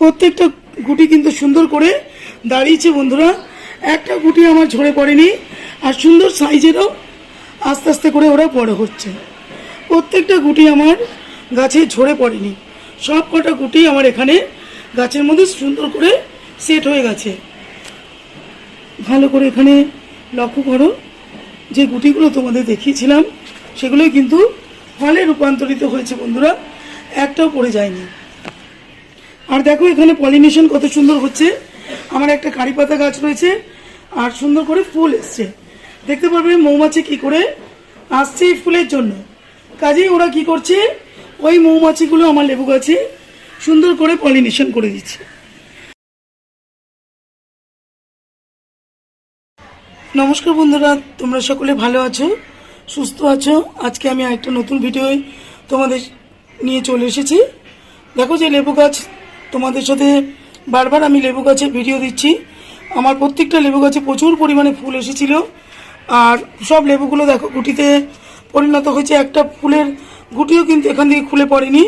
প্রত্যেকটা গুটি কিন্তু সুন্দর করে দাঁড়িয়েছে বন্ধুরা। একটা গুটি আমার ঝরে পড়েনি, আর সুন্দর সাইজেরও আস্তে আস্তে করে ওরা বড় হচ্ছে। প্রত্যেকটা গুটি আমার গাছে ঝরে পড়েনি। সব কটা গুটি আমার এখানে গাছের মধ্যে সুন্দর করে সেট হয়ে গেছে। ভালো করে এখানে লক্ষ্য করো, যে গুটিগুলো তোমাদের দেখিয়েছিলাম, সেগুলোই কিন্তু ফলে রূপান্তরিত হয়েছে বন্ধুরা। একটাও পড়ে যায়নি। আর দেখো, এখানে পলিনেশন কত সুন্দর হচ্ছে। আমার একটা কারি পাতা গাছ রয়েছে, আর সুন্দর করে ফুল এসছে। দেখতে পারবে মৌমাছি কি করে আসছে এই ফুলের জন্য। কাজেই ওরা কি করছে, ওই মৌমাছিগুলো আমার লেবু গাছে সুন্দর করে পলিনেশন করে দিচ্ছে। নমস্কার বন্ধুরা, তোমরা সকলে ভালো আছো, সুস্থ আছো? আজকে আমি একটা নতুন ভিডিও তোমাদের নিয়ে চলে এসেছি। দেখো যে লেবু গাছ তোমাদের সাথে বারবার আমি লেবু গাছের ভিডিও দিচ্ছি। আমার প্রত্যেকটা লেবু গাছে প্রচুর পরিমাণে ফুল এসেছিল। আর সব লেবুগুলো দেখো, গুটিতে পরিণত হয়েছে। একটা ফুলের গুটিও কিন্তু এখান থেকে খুলে পড়েনি।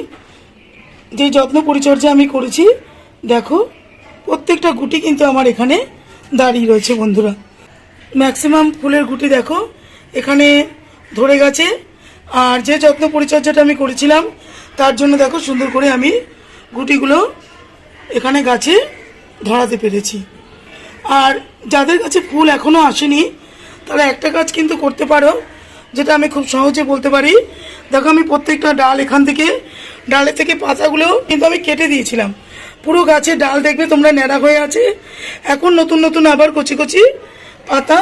যে যত্ন পরিচর্যা আমি করেছি, দেখো, প্রত্যেকটা গুটি কিন্তু আমার এখানে দাঁড়িয়ে রয়েছে বন্ধুরা। ম্যাক্সিমাম ফুলের গুটি দেখো, এখানে ধরে গেছে। আর যে যত্ন পরিচর্যাটা আমি করেছিলাম, তার জন্য দেখো সুন্দর করে আমি গুটিগুলো এখানে গাছে ধরাতে পেরেছি। আর যাদের কাছে ফুল এখনও আসেনি, তারা একটা কাজ কিন্তু করতে পারো, যেটা আমি খুব সহজে বলতে পারি। দেখো, আমি প্রত্যেকটা ডাল এখান থেকে ডালে থেকে পাতাগুলো কিন্তু আমি কেটে দিয়েছিলাম। পুরো গাছে ডাল দেখবে তোমরা ন্যাড়া হয়ে আছে। এখন নতুন নতুন আবার কচি কচি পাতা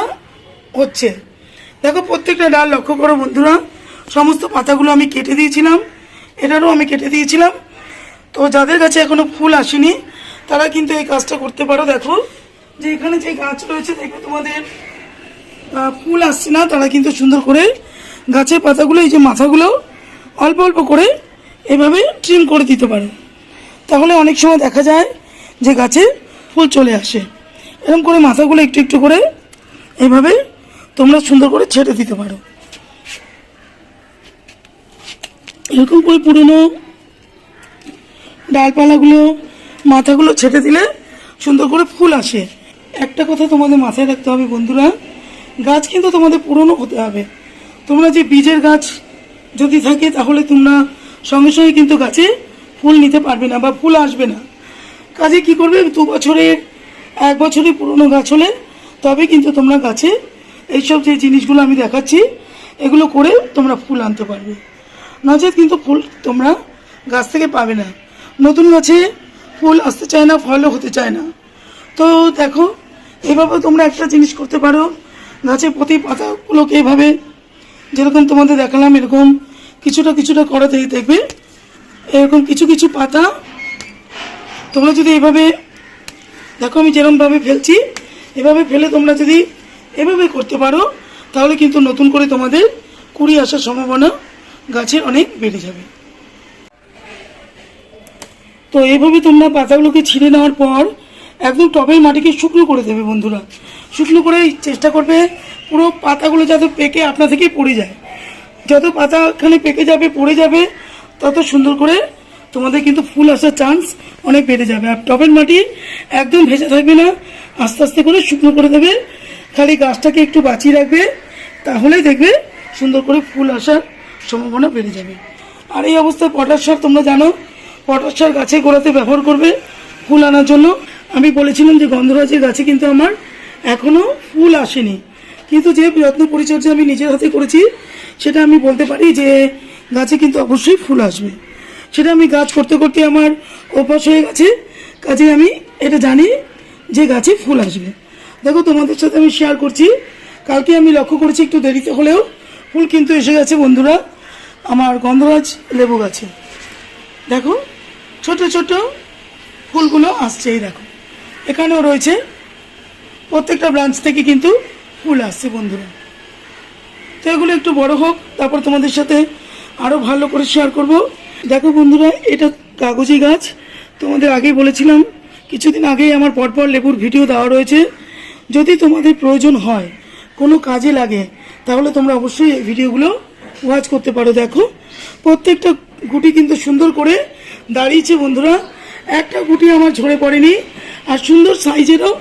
হচ্ছে। দেখো, প্রত্যেকটা ডাল লক্ষ্য করো বন্ধুরা, সমস্ত পাতাগুলো আমি কেটে দিয়েছিলাম। এটারও আমি কেটে দিয়েছিলাম। তো যাদের কাছে এখনও ফুল আসেনি, তারা কিন্তু এই কাজটা করতে পারো। দেখো, যে এখানে যে গাছ রয়েছে, দেখবে তোমাদের ফুল আসছে না, তারা কিন্তু সুন্দর করে গাছের পাতাগুলো, এই যে মাথাগুলো, অল্প অল্প করে এভাবে ট্রিম করে দিতে পারে। তাহলে অনেক সময় দেখা যায় যে গাছে ফুল চলে আসে। এরকম করে মাথাগুলো একটু একটু করে এভাবে তোমরা সুন্দর করে ছেটে দিতে পারো। এরকম করে পুরনো ডালপালাগুলো মাথাগুলো ছেটে দিলে সুন্দর করে ফুল আসে। একটা কথা তোমাদের মাথায় রাখতে হবে বন্ধুরা, গাছ কিন্তু তোমাদের পুরনো হতে হবে। তোমরা যে বীজের গাছ যদি থাকে, তাহলে তোমরা সঙ্গে সঙ্গে কিন্তু গাছে ফুল নিতে পারবে না বা ফুল আসবে না। কাজে কি করবে? দু বছরের এক বছরের পুরনো গাছ হলে তবে কিন্তু তোমরা গাছে এইসব যে জিনিসগুলো আমি দেখাচ্ছি, এগুলো করে তোমরা ফুল আনতে পারবে। নচেত কিন্তু ফুল তোমরা গাছ থেকে পাবে না। নতুন গাছে ফুল আসতে চায় না, ফলও হতে চায় না। তো দেখো, এভাবে তোমরা একটা জিনিস করতে পারো। গাছের প্রতি পাতাগুলোকে এভাবে যেরকম তোমাদের দেখালাম, এরকম কিছুটা কিছুটা করাতেই দেখবে। এরকম কিছু কিছু পাতা তোমরা যদি এভাবে, দেখো আমি যেরকমভাবে ফেলছি, এভাবে ফেলে তোমরা যদি এভাবে করতে পারো, তাহলে কিন্তু নতুন করে তোমাদের কুড়ি আসার সম্ভাবনা গাছের অনেক বেড়ে যাবে। তো এইভাবে তোমরা পাতাগুলোকে ছিঁড়ে নেওয়ার পর একদম টবের মাটিকে শুকনো করে দেবে বন্ধুরা। শুকনো করে চেষ্টা করবে পুরো পাতাগুলো যাতে পেকে আপনা থেকেই পড়ে যায়। যত পাতা এখানে পেকে যাবে, পড়ে যাবে, তত সুন্দর করে তোমাদের কিন্তু ফুল আসার চান্স অনেক বেড়ে যাবে। আর টবের মাটি একদম ভেজা থাকবে না, আস্তে আস্তে করে শুকনো করে দেবে। খালি গাছটাকে একটু বাঁচিয়ে রাখবে, তাহলেই দেখবে সুন্দর করে ফুল আসার সম্ভাবনা বেড়ে যাবে। আর এই অবস্থায় পটাশ সার তোমরা জানো পটাশ সার গাছে গোড়াতে ব্যবহার করবে ফুল আনার জন্য। আমি বলেছিলাম যে গন্ধরাজের গাছে কিন্তু আমার এখনও ফুল আসেনি। কিন্তু যে যত্ন পরিচর্যা আমি নিজের হাতে করেছি, সেটা আমি বলতে পারি যে গাছে কিন্তু অবশ্যই ফুল আসবে। সেটা আমি গাছ করতে করতে আমার অভ্যাস হয়ে গেছে। কাজে আমি এটা জানি যে গাছে ফুল আসবে। দেখো, তোমাদের সাথে আমি শেয়ার করছি। কালকে আমি লক্ষ্য করেছি একটু দেরিতে হলেও ফুল কিন্তু এসে গেছে বন্ধুরা, আমার গন্ধরাজ লেবু গাছে। দেখো ছোট ছোট ফুলগুলো আসছে, এই দেখো। এখানেও রয়েছে প্রত্যেকটা ব্রাঞ্চ থেকে কিন্তু ফুল আসছে, বন্ধুরা। তো এগুলো একটু বড় হোক, তারপর তোমাদের সাথে আরও ভালো করে শেয়ার করব। দেখো বন্ধুরা, এটা কাগজি গাছ। তোমাদের আগেই বলেছিলাম, কিছুদিন আগেই আমার পরপর লেবুর ভিডিও দেওয়া রয়েছে। যদি তোমাদের প্রয়োজন হয়, কোনো কাজে লাগে, তাহলে তোমরা অবশ্যই এই ভিডিওগুলো ওয়াচ করতে পারো। দেখো, প্রত্যেকটা গুটি কিন্তু সুন্দর করে দাঁড়িয়েছে বন্ধুরা। একটা গুটি আমার ঝরে পড়েনি, আর সুন্দর সাইজেরও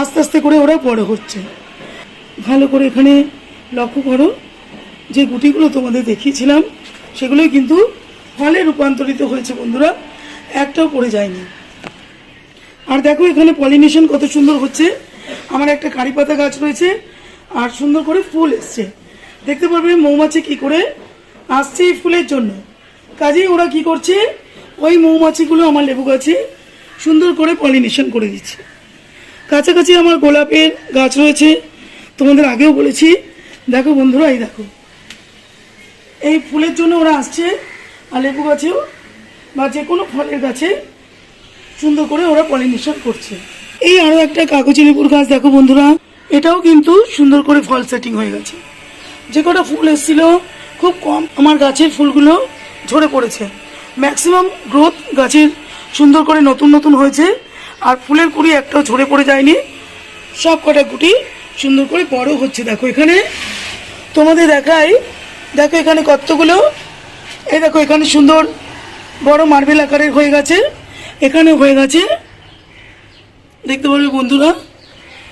আস্তে আস্তে করে ওরা বড় হচ্ছে। ভালো করে এখানে লক্ষ্য করো, যে গুটিগুলো তোমাদের দেখিয়েছিলাম, সেগুলোই কিন্তু ফলে রূপান্তরিত হয়েছে বন্ধুরা, একটাও পড়ে যায়নি। আর দেখো এখানে পলিনেশন কত সুন্দর হচ্ছে। আমার একটা কারি পাতা গাছ রয়েছে, আর সুন্দর করে ফুল এসছে। দেখতে পারবে মৌমাছি কি করে আসছে এই ফুলের জন্য। কাজেই ওরা কি করছে ওই মৌমাছিগুলো আমার লেবু গাছে সুন্দর করে পলিনেশন করে দিচ্ছে। কাছাকাছি আমার গোলাপের গাছ রয়েছে। তোমাদের আগেও বলেছি। দেখো বন্ধুরা, এই দেখো। এই ফুলের জন্য ওরা আসছে, আর লেবু গাছেও, বা যে কোনো ফলের গাছে সুন্দর করে ওরা পলিনেশন করছে। এই আরও একটা কাগজি লেবুর গাছ, দেখো বন্ধুরা। এটাও কিন্তু সুন্দর করে ফল সেটিং হয়ে গেছে। যে কটা ফুল এসেছিল, খুব কম আমার গাছের ফুলগুলো ঝরে পড়েছে। ম্যাক্সিমাম গ্রোথ গাছের সুন্দর করে নতুন নতুন হয়েছে। আর ফুলের কুড়ি একটাও ঝরে পড়ে যায়নি। সব কটা গুটি সুন্দর করে বড় হচ্ছে। দেখো এখানে তোমাদের দেখাই। দেখো এখানে কতগুলো। এই দেখো এখানে সুন্দর বড় মার্বেল আকারের হয়ে গেছে। এখানে হয়ে গেছে। দেখতে পারবে বন্ধুরা,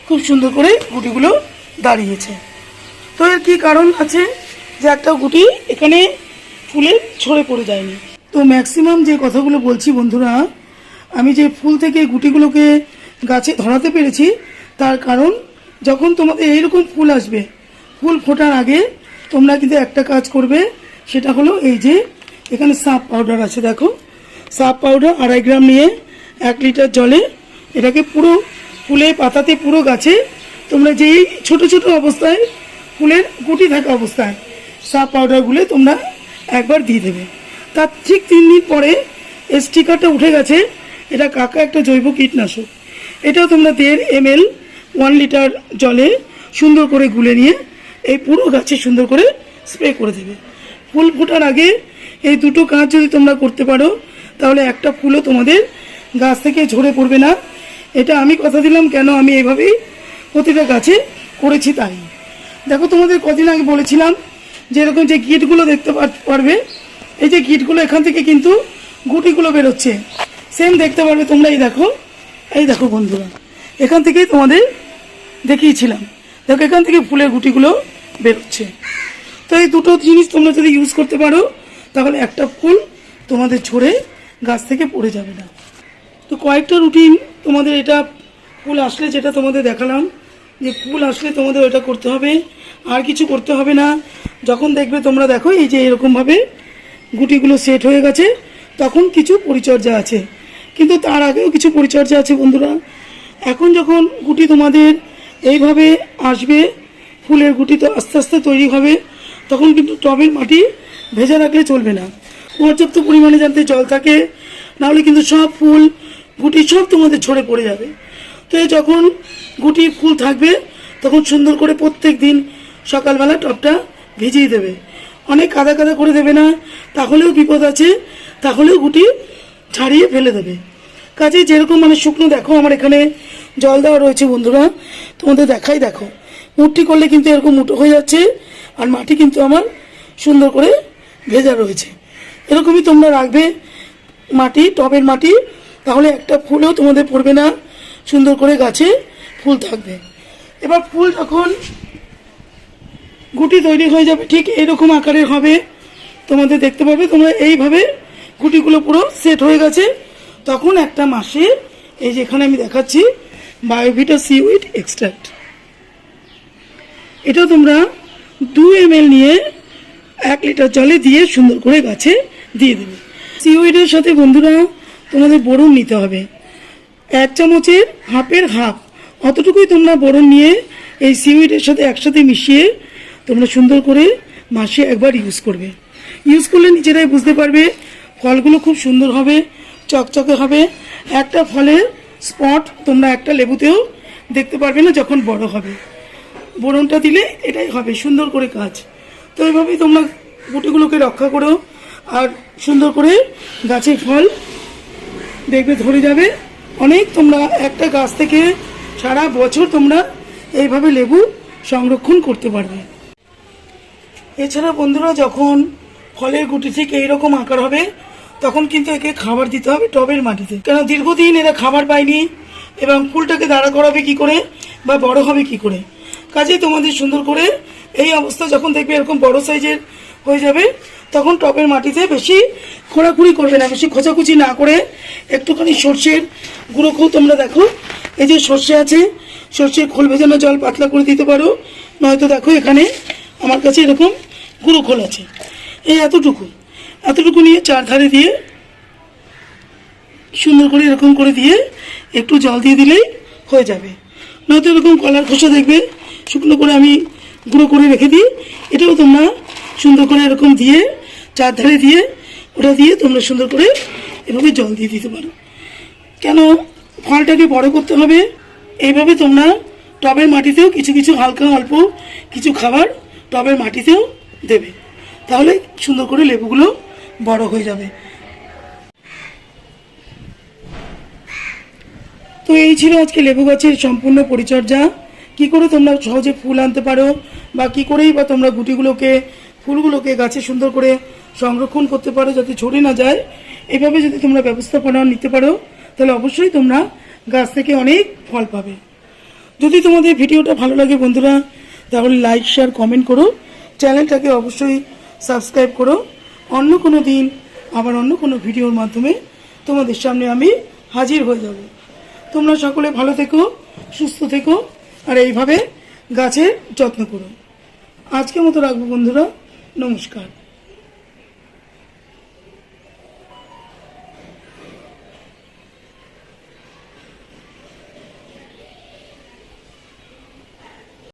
খুব সুন্দর করে গুটিগুলো দাঁড়িয়েছে। তো এর কি কারণ আছে যে একটা গুটি এখানে ফুলে ছড়ে পড়ে যায়নি? তো ম্যাক্সিমাম যে কথাগুলো বলছি বন্ধুরা, আমি যে ফুল থেকে গুটিগুলোকে গাছে ধরাতে পেরেছি, তার কারণ যখন তোমাদের এইরকম ফুল আসবে, ফুল ফোটার আগে তোমরা কিন্তু একটা কাজ করবে, সেটা হলো এই যে এখানে সাপ পাউডার আছে, দেখো। সাপ পাউডার আড়াই গ্রাম নিয়ে এক লিটার জলে এটাকে পুরো ফুলে পাতাতে পুরো গাছে তোমরা যেই ছোট ছোট অবস্থায় ফুলের গুটি থাকা অবস্থায় সাপ পাউডার গুলে তোমরা একবার দিয়ে দেবে। তার ঠিক তিন দিন পরে স্টিকারটা উঠে গেছে। এটা কাকা একটা জৈব কীটনাশক। এটাও তোমরা দেড় এম এল ওয়ান লিটার জলে সুন্দর করে গুলে নিয়ে এই পুরো গাছে সুন্দর করে স্প্রে করে দেবে। ফুল ফোটার আগে এই দুটো কাজ যদি তোমরা করতে পারো, তাহলে একটা ফুলও তোমাদের গাছ থেকে ঝরে পড়বে না। এটা আমি কথা দিলাম কেন আমি এইভাবেই প্রতিটা গাছে করেছি তাই। দেখো তোমাদের কদিন আগে বলেছিলাম যে এরকম যে গিটগুলো দেখতে পার- পারবে এই যে গিটগুলো এখান থেকে কিন্তু গুটিগুলো বেরোচ্ছে। সেম দেখতে পারবে তোমরা এই দেখো। এই দেখো বন্ধুরা, এখান থেকেই তোমাদের দেখিয়েছিলাম। দেখো, এখান থেকে ফুলের গুটিগুলো বেরোচ্ছে। তো এই দুটো জিনিস তোমরা যদি ইউজ করতে পারো, তাহলে একটা ফুল তোমাদের ঝরে গাছ থেকে পড়ে যাবে না। তো কয়েকটা রুটিন তোমাদের এটা ফুল আসলে যেটা তোমাদের দেখালাম, যে ফুল আসলে তোমাদের ওটা করতে হবে, আর কিছু করতে হবে না। যখন দেখবে তোমরা দেখো, এই যে এরকমভাবে গুটিগুলো সেট হয়ে গেছে, তখন কিছু পরিচর্যা আছে। কিন্তু তার আগেও কিছু পরিচর্যা আছে বন্ধুরা। এখন যখন গুটি তোমাদের এইভাবে আসবে, ফুলের গুটি তো আস্তে আস্তে তৈরি হবে, তখন কিন্তু টবের মাটি ভেজা রাখলে চলবে না। পর্যাপ্ত পরিমাণে যাতে জল থাকে, নাহলে কিন্তু সব ফুল, গুটি সব তোমাদের ঝরে পড়ে যাবে। তো যখন গুটি ফুল থাকবে, তখন সুন্দর করে প্রত্যেক দিন সকালবেলা টবটা ভিজিয়ে দেবে। অনেক কাদা কাদা করে দেবে না, তাহলেও বিপদ আছে, তাহলেও গুটি ছাড়িয়ে ফেলে দেবে। কাজে যেরকম মানে শুকনো, দেখো আমার এখানে জল দেওয়া রয়েছে বন্ধুরা, তোমাদের দেখাই দেখো। মুটটি করলে কিন্তু এরকম মুটো হয়ে যাচ্ছে, আর মাটি কিন্তু আমার সুন্দর করে ভেজা রয়েছে। এরকমই তোমরা রাখবে মাটি, টবের মাটি, তাহলে একটা ফুলও তোমাদের পড়বে না, সুন্দর করে গাছে ফুল থাকবে। এবার ফুল যখন গুটি তৈরি হয়ে যাবে, ঠিক এইরকম আকারের হবে। তোমাদের দেখতে পাবে তোমরা এইভাবে গুটিগুলো পুরো সেট হয়ে গেছে। তখন একটা মাসে, এই যেখানে আমি দেখাচ্ছি, বায়োভিটা সিউইড এক্সট্রাক্ট। এটা তোমরা দু এম নিয়ে এক লিটার জলে দিয়ে সুন্দর করে গাছে দিয়ে দেবে। সিউইডের সাথে বন্ধুরা, তোমাদের বোরন নিতে হবে। এক চামচের হাফের হাফ। অতটুকুই তোমরা বোরন নিয়ে এই সিউইডের সাথে একসাথে মিশিয়ে তোমরা সুন্দর করে মাসে একবার ইউজ করবে। ইউজ করলে নিজেরাই বুঝতে পারবে ফলগুলো খুব সুন্দর হবে, চকচকে হবে। একটা ফলের স্পট তোমরা একটা লেবুতেও দেখতে পারবে না যখন বড় হবে। বোরনটা দিলে এটাই হবে, সুন্দর করে কাজ। তো এইভাবেই তোমরা গুটিগুলোকে রক্ষা করো আর সুন্দর করে গাছের ফল দেখবে ধরে যাবে। অনেক তোমরা একটা গাছ থেকে সারা বছর তোমরা এইভাবে লেবু সংরক্ষণ করতে পারবে। এছাড়া বন্ধুরা, যখন ফলের গুটি ঠিক এইরকম আকার হবে, তখন কিন্তু একে খাবার দিতে হবে টবের মাটিতে। কেন দীর্ঘদিন এরা খাবার পায়নি এবং ফুলটাকে দাঁড়া করাবে কি করে বা বড় হবে কি করে? কাজেই তোমাদের সুন্দর করে এই অবস্থা যখন দেখবে এরকম বড় সাইজের হয়ে যাবে, তখন টবের মাটিতে বেশি খোঁড়াখুড়ি করবে না, বেশি খোঁচাখুচি না করে একটুখানি সর্ষের গুঁড়ো খোল তোমরা দেখো। এই যে সর্ষে আছে, সর্ষের খোল ভেজানো জল পাতলা করে দিতে পারো, নয়তো দেখো এখানে আমার কাছে এরকম গুঁড়ো খোল আছে। এই এতটুকু এতটুকু নিয়ে চারধারে দিয়ে সুন্দর করে এরকম করে দিয়ে একটু জল দিয়ে দিলেই হয়ে যাবে। নয়তো এরকম কলার খোসা দেখবে, শুকনো করে আমি গুঁড়ো করে রেখে দিই। এটাও তোমরা সুন্দর করে এরকম দিয়ে চারধারে দিয়ে ওটা দিয়ে তোমরা সুন্দর করে এভাবে জল দিয়ে দিতে পারো। কেন? ফলটাকে বড় করতে হবে। এইভাবে তোমরা টবের মাটিতেও কিছু কিছু হালকা অল্প কিছু খাবার টবের মাটিতেও দেবে। তাহলে সুন্দর করে লেবুগুলো বড় হয়ে যাবে। তো এই ছিল আজকে লেবু গাছের সম্পূর্ণ পরিচর্যা। কি করে তোমরা সহজে ফুল আনতে পারো বা কি করেই বা তোমরা গুটিগুলোকে, ফুলগুলোকে গাছে সুন্দর করে সংরক্ষণ করতে পারো যাতে ছড়ে না যায়, এভাবে যদি তোমরা ব্যবস্থাপনা নিতে পারো, তাহলে অবশ্যই তোমরা গাছ থেকে অনেক ফল পাবে। যদি তোমাদের ভিডিওটা ভালো লাগে বন্ধুরা তাহলে লাইক শেয়ার কমেন্ট করো চ্যানেলটাকে অবশ্যই সাবস্ক্রাইব করো অন্য কোনো দিন, আবার অন্য কোনো ভিডিওর মাধ্যমে তোমাদের সামনে আমি হাজির হয়ে যাব। তোমরা সকলে ভালো থেকো, সুস্থ থেকো, আর এইভাবে গাছের যত্ন করো। আজকের মতো রাখব বন্ধুরা। নমস্কার।